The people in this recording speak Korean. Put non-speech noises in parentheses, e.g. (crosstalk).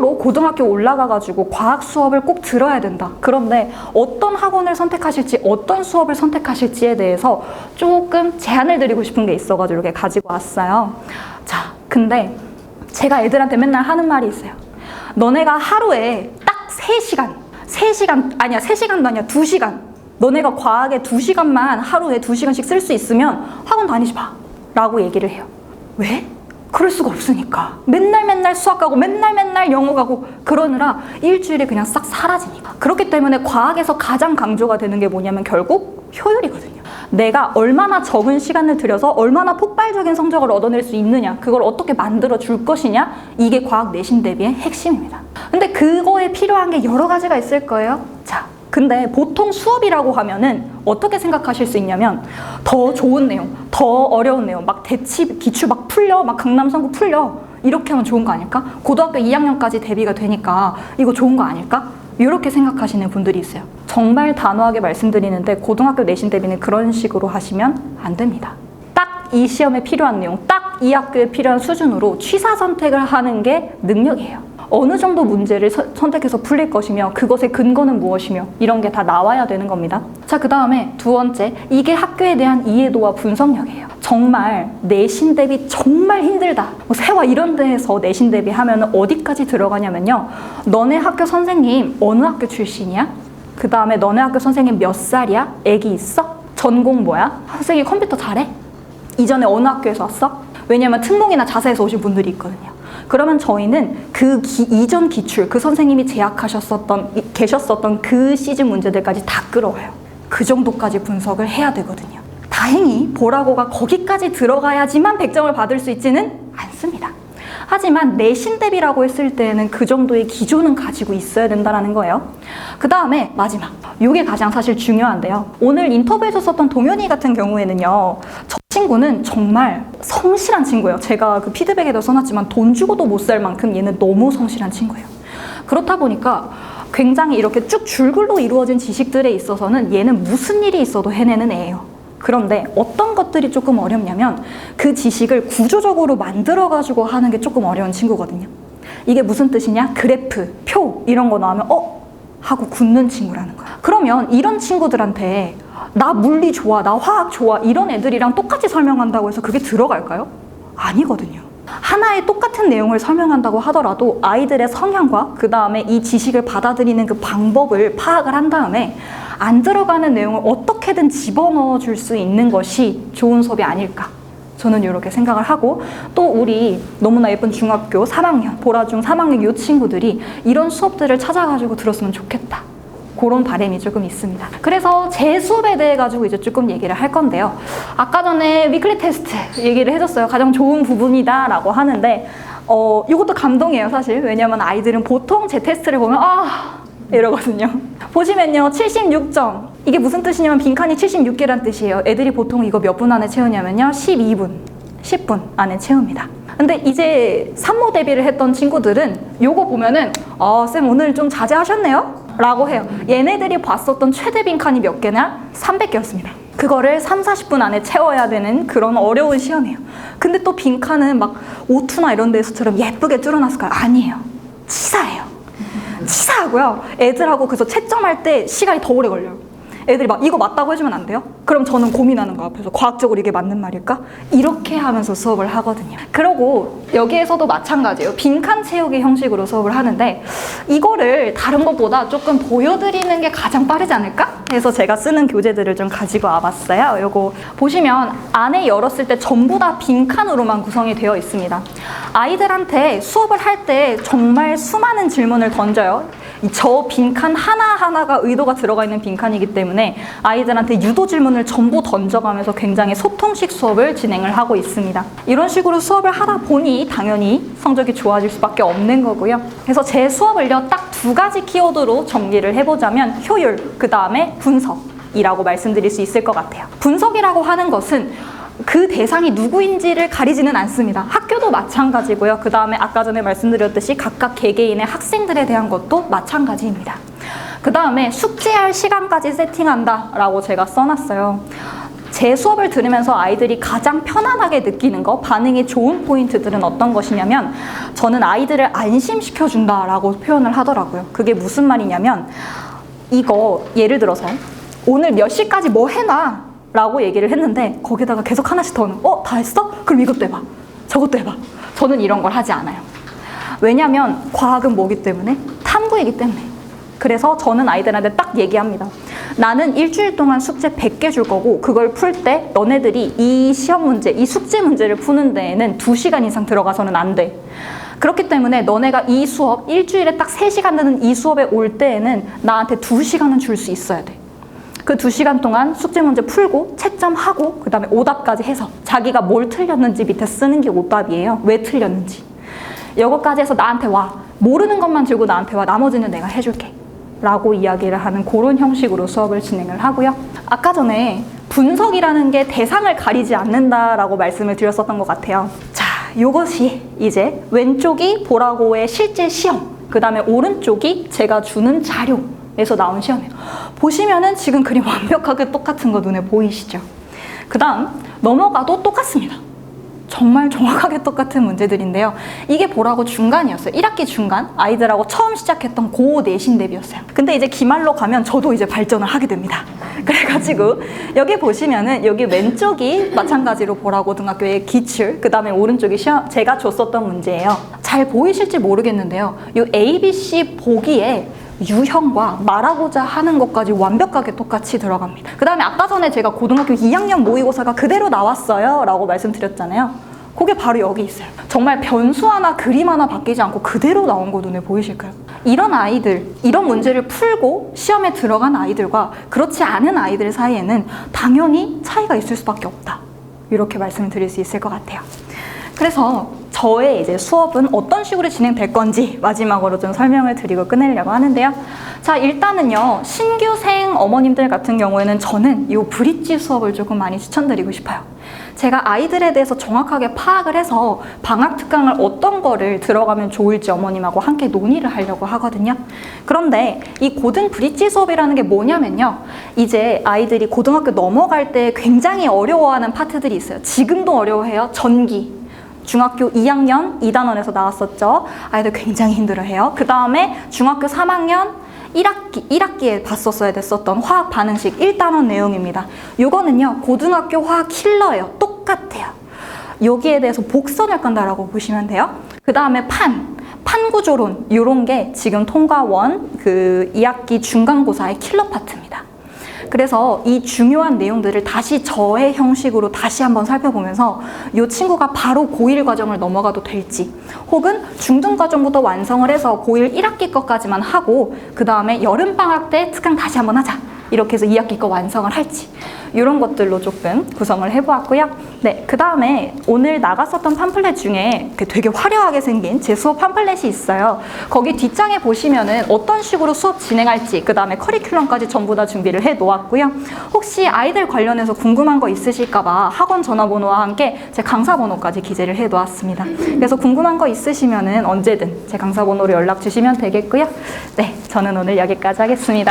앞으로 고등학교 올라가가지고 과학 수업을 꼭 들어야 된다. 그런데 어떤 학원을 선택하실지, 어떤 수업을 선택하실지에 대해서 조금 제안을 드리고 싶은 게 있어가지고 이렇게 가지고 왔어요. 자, 근데 제가 애들한테 맨날 하는 말이 있어요. 너네가 하루에 딱 3시간, 3시간, 아니야, 3시간도 아니야, 2시간. 너네가 과학에 2시간만 하루에 2시간씩 쓸 수 있으면 학원 다니지 마. 라고 얘기를 해요. 왜? 그럴 수가 없으니까. 맨날 맨날 수학 가고 맨날 맨날 영어 가고 그러느라 일주일에 그냥 싹 사라지니까. 그렇기 때문에 과학에서 가장 강조가 되는 게 뭐냐면 결국 효율이거든요. 내가 얼마나 적은 시간을 들여서 얼마나 폭발적인 성적을 얻어낼 수 있느냐, 그걸 어떻게 만들어 줄 것이냐, 이게 과학 내신 대비의 핵심입니다. 근데 그거에 필요한 게 여러 가지가 있을 거예요. 자, 근데 보통 수업이라고 하면은 어떻게 생각하실 수 있냐면 더 좋은 내용, 더 어려운 내용, 막 대치 기출 막 풀려, 막 강남 선구 풀려 이렇게 하면 좋은 거 아닐까? 고등학교 2학년까지 대비가 되니까 이거 좋은 거 아닐까? 이렇게 생각하시는 분들이 있어요. 정말 단호하게 말씀드리는데 고등학교 내신 대비는 그런 식으로 하시면 안 됩니다. 딱 이 시험에 필요한 내용, 딱 이 학교에 필요한 수준으로 취사 선택을 하는 게 능력이에요. 어느 정도 문제를 서- 선택해서 풀릴 것이며 그것의 근거는 무엇이며 이런 게 다 나와야 되는 겁니다. 자, 그 다음에 두 번째, 이게 학교에 대한 이해도와 분석력이에요. 정말 내신 대비 정말 힘들다. 뭐 세화 이런 데에서 내신 대비 하면 어디까지 들어가냐면요. 너네 학교 선생님 어느 학교 출신이야? 그 다음에 너네 학교 선생님 몇 살이야? 애기 있어? 전공 뭐야? 선생님 컴퓨터 잘해? 이전에 어느 학교에서 왔어? 왜냐면 특목이나 자사에서 오신 분들이 있거든요. 그러면 저희는 그 기- 이전 기출, 그 선생님이 재학하셨었던, 이- 계셨었던 그 시즌 문제들까지 다 끌어와요. 그 정도까지 분석을 해야 되거든요. 다행히 보라고가 거기까지 들어가야지만 100점을 받을 수 있지는 않습니다. 하지만 내신 대비라고 했을 때는 그 정도의 기조는 가지고 있어야 된다는 거예요. 그 다음에 마지막. 이게 가장 사실 중요한데요. 오늘 인터뷰에서 썼던 동현이 같은 경우에는요. 저 친구는 정말 성실한 친구예요. 제가 그 피드백에도 써놨지만 돈 주고도 못 살 만큼 얘는 너무 성실한 친구예요. 그렇다 보니까 굉장히 이렇게 쭉 줄글로 이루어진 지식들에 있어서는 얘는 무슨 일이 있어도 해내는 애예요. 그런데 어떤 것들이 조금 어렵냐면 그 지식을 구조적으로 만들어가지고 하는 게 조금 어려운 친구거든요. 이게 무슨 뜻이냐? 그래프, 표 이런 거 나오면 어? 하고 굳는 친구라는 거야. 그러면 이런 친구들한테 나 물리 좋아, 나 화학 좋아 이런 애들이랑 똑같이 설명한다고 해서 그게 들어갈까요? 아니거든요. 하나의 똑같은 내용을 설명한다고 하더라도 아이들의 성향과 그 다음에 이 지식을 받아들이는 그 방법을 파악을 한 다음에 안 들어가는 내용을 어떻게든 집어넣어 줄 수 있는 것이 좋은 수업이 아닐까. 저는 이렇게 생각을 하고 또 우리 너무나 예쁜 중학교 3학년, 보라중 3학년 요 친구들이 이런 수업들을 찾아가지고 들었으면 좋겠다. 그런 바람이 조금 있습니다. 그래서 제 수업에 대해 가지고 이제 조금 얘기를 할 건데요. 아까 전에 위클리 테스트 얘기를 해줬어요. 가장 좋은 부분이다라고 하는데 어 이것도 감동이에요, 사실. 왜냐면 아이들은 보통 제 테스트를 보면 아 (laughs) 이러거든요. 보시면요, 76점. 이게 무슨 뜻이냐면 빈칸이 76개란 뜻이에요. 애들이 보통 이거 몇 분 안에 채우냐면요, 12분, 10분 안에 채웁니다. 근데 이제 산모 대비를 했던 친구들은 요거 보면은 아, 쌤 오늘 좀 자제하셨네요? 라고 해요. 얘네들이 봤었던 최대 빈칸이 몇 개냐? 300개였습니다. 그거를 3, 40분 안에 채워야 되는 그런 어려운 시험이에요. 근데 또 빈칸은 막 오투나 이런 데서처럼 예쁘게 뚫어놨을까요? 아니에요. 치사하고요. 애들하고 그래서 채점할 때 시간이 더 오래 걸려요. 애들이 막 이거 맞다고 해주면 안 돼요? 그럼 저는 고민하는 거 앞에서 과학적으로 이게 맞는 말일까? 이렇게 하면서 수업을 하거든요. 그러고 여기에서도 마찬가지예요. 빈칸 채우기 형식으로 수업을 하는데 이거를 다른 것보다 조금 보여드리는 게 가장 빠르지 않을까? 해서 제가 쓰는 교재들을 좀 가지고 와봤어요. 요거 보시면 안에 열었을 때 전부 다 빈칸으로만 구성이 되어 있습니다. 아이들한테 수업을 할 때 정말 수많은 질문을 던져요. 이저 빈칸 하나하나가 의도가 들어가 있는 빈칸이기 때문에 아이들한테 유도 질문을 전부 던져가면서 굉장히 소통식 수업을 진행을 하고 있습니다. 이런 식으로 수업을 하다 보니 당연히 성적이 좋아질 수밖에 없는 거고요. 그래서 제 수업을요, 딱 두 가지 키워드로 정리를 해보자면 효율, 그 다음에 분석 이라고 말씀드릴 수 있을 것 같아요. 분석이라고 하는 것은 그 대상이 누구인지를 가리지는 않습니다. 학교도 마찬가지고요. 그 다음에 아까 전에 말씀드렸듯이 각각 개개인의 학생들에 대한 것도 마찬가지입니다. 그 다음에 숙제할 시간까지 세팅한다 라고 제가 써놨어요. 제 수업을 들으면서 아이들이 가장 편안하게 느끼는 거, 반응이 좋은 포인트들은 어떤 것이냐면 저는 아이들을 안심시켜 준다라고 표현을 하더라고요. 그게 무슨 말이냐면 이거 예를 들어서 오늘 몇 시까지 뭐 해놔 라고 얘기를 했는데 거기다가 계속 하나씩 더 넣어. 어? 다 했어? 그럼 이것도 해봐. 저것도 해봐. 저는 이런 걸 하지 않아요. 왜냐면 과학은 뭐기 때문에? 탐구이기 때문에. 그래서 저는 아이들한테 딱 얘기합니다. 나는 일주일 동안 숙제 100개 줄 거고 그걸 풀 때 너네들이 이 시험 문제, 이 숙제 문제를 푸는 데에는 2시간 이상 들어가서는 안 돼. 그렇기 때문에 너네가 이 수업 일주일에 딱 3시간 되는 이 수업에 올 때에는 나한테 2시간은 줄 수 있어야 돼. 그 두 시간 동안 숙제 문제 풀고 채점하고 그 다음에 오답까지 해서 자기가 뭘 틀렸는지 밑에 쓰는 게 오답이에요. 왜 틀렸는지. 이거까지 해서 나한테 와. 모르는 것만 들고 나한테 와. 나머지는 내가 해줄게. 라고 이야기를 하는 그런 형식으로 수업을 진행을 하고요. 아까 전에 분석이라는 게 대상을 가리지 않는다라고 말씀을 드렸었던 것 같아요. 자, 이것이 이제 왼쪽이 보라고의 실제 시험, 그 다음에 오른쪽이 제가 주는 자료 에서 나온 시험이에요. 보시면은 지금 그림 (laughs) 완벽하게 똑같은 거 눈에 보이시죠? 그 다음 넘어가도 똑같습니다. 정말 정확하게 똑같은 문제들인데요. 이게 보라고 중간이었어요. 1학기 중간 아이들하고 처음 시작했던 고 내신 대비였어요. 근데 이제 기말로 가면 저도 이제 발전을 하게 됩니다. (laughs) 그래가지고 여기 보시면은 여기 왼쪽이 마찬가지로 보라고 등학교의 기출, 그 다음에 오른쪽이 시험 제가 줬었던 문제예요. 잘 보이실지 모르겠는데요. 이 A, B, C 보기에 유형과 말하고자 하는 것까지 완벽하게 똑같이 들어갑니다. 그 다음에 아까 전에 제가 고등학교 2학년 모의고사가 그대로 나왔어요 라고 말씀드렸잖아요. 그게 바로 여기 있어요. 정말 변수 하나, 그림 하나 바뀌지 않고 그대로 나온 거 눈에 보이실까요? 이런 아이들, 이런 문제를 풀고 시험에 들어간 아이들과 그렇지 않은 아이들 사이에는 당연히 차이가 있을 수밖에 없다. 이렇게 말씀을 드릴 수 있을 것 같아요. 그래서 저의 이제 수업은 어떤 식으로 진행될 건지 마지막으로 좀 설명을 드리고 끝내려고 하는데요. 자, 일단은요, 신규생 어머님들 같은 경우에는 저는 이 브릿지 수업을 조금 많이 추천드리고 싶어요. 제가 아이들에 대해서 정확하게 파악을 해서 방학 특강을 어떤 거를 들어가면 좋을지 어머님하고 함께 논의를 하려고 하거든요. 그런데 이 고등 브릿지 수업이라는 게 뭐냐면요. 이제 아이들이 고등학교 넘어갈 때 굉장히 어려워하는 파트들이 있어요. 지금도 어려워해요. 전기, 중학교 2학년 2단원에서 나왔었죠. 아이들 굉장히 힘들어해요. 그 다음에 중학교 3학년 1학기, 1학기에 봤었어야 됐었던 화학 반응식 1단원 내용입니다. 요거는요, 고등학교 화학 킬러예요. 똑같아요. 여기에 대해서 복선을 깐다라고 보시면 돼요. 그 다음에 판, 판구조론, 요런 게 지금 통과원 그 2학기 중간고사의 킬러 파트입니다. 그래서 이 중요한 내용들을 다시 저의 형식으로 다시 한번 살펴보면서 이 친구가 바로 고1 과정을 넘어가도 될지 혹은 중등 과정부터 완성을 해서 고1 1학기 것까지만 하고 그 다음에 여름방학 때 특강 다시 한번 하자 이렇게 해서 2학기 거 완성을 할지 이런 것들로 조금 구성을 해보았고요. 네, 그 다음에 오늘 나갔었던 팜플렛 중에 그 되게 화려하게 생긴 제 수업 팜플렛이 있어요. 거기 뒷장에 보시면은 어떤 식으로 수업 진행할지 그 다음에 커리큘럼까지 전부 다 준비를 해 놓았고요. 혹시 아이들 관련해서 궁금한 거 있으실까봐 학원 전화번호와 함께 제 강사 번호까지 기재를 해 놓았습니다. 그래서 궁금한 거 있으시면은 언제든 제 강사 번호로 연락 주시면 되겠고요. 네, 저는 오늘 여기까지 하겠습니다.